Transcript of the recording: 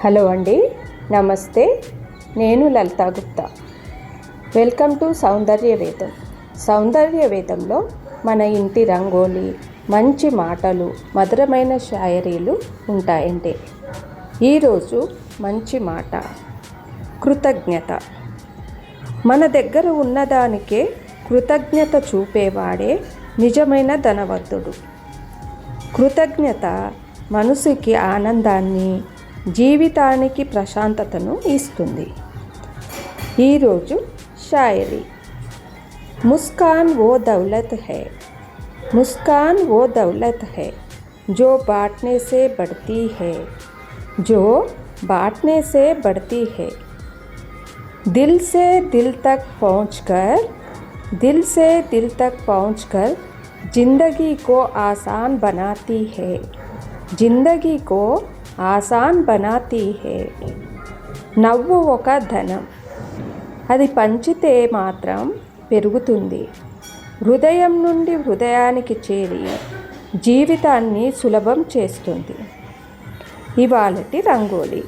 Hello అండి నమస్తే. నేను Lalitha Gupta. Welcome to Soundarya Vedam. సౌందర్య వేదంలో మన ఇంటి రంగోలి మంచి మాటలు మధురమైన షాయరీలు ఉంటాయండి ఈరోజు మంచి మాట కృతజ్ఞత. మన దగ్గర ఉన్నదానికే కృతజ్ఞత చూపేవాడే నిజమైన ధనవంతుడు. కృతజ్ఞత మనసుకి ఆనందాన్ని జీవితానికి ప్రశాంతతను ఇస్తుంది ఈరోజు షాయరీ ముస్కాన్ वो दौलत है मुस्कान वो दौलत है जो बांटने से बढ़ती है जो बांटने से बढ़ती है दिल से दिल तक पहुंचकर दिल से दिल तक पहुंचकर ज़िंदगी को आसान बनाती है జిందగీ కో ఆసాన్ బనాతీ హే. నవ్వు ఒక ధనం. అది పంచితే మాత్రం పెరుగుతుంది. హృదయం నుండి హృదయానికి చేరి జీవితాన్ని సులభం చేస్తుంది. ఇవాళటి రంగోలి.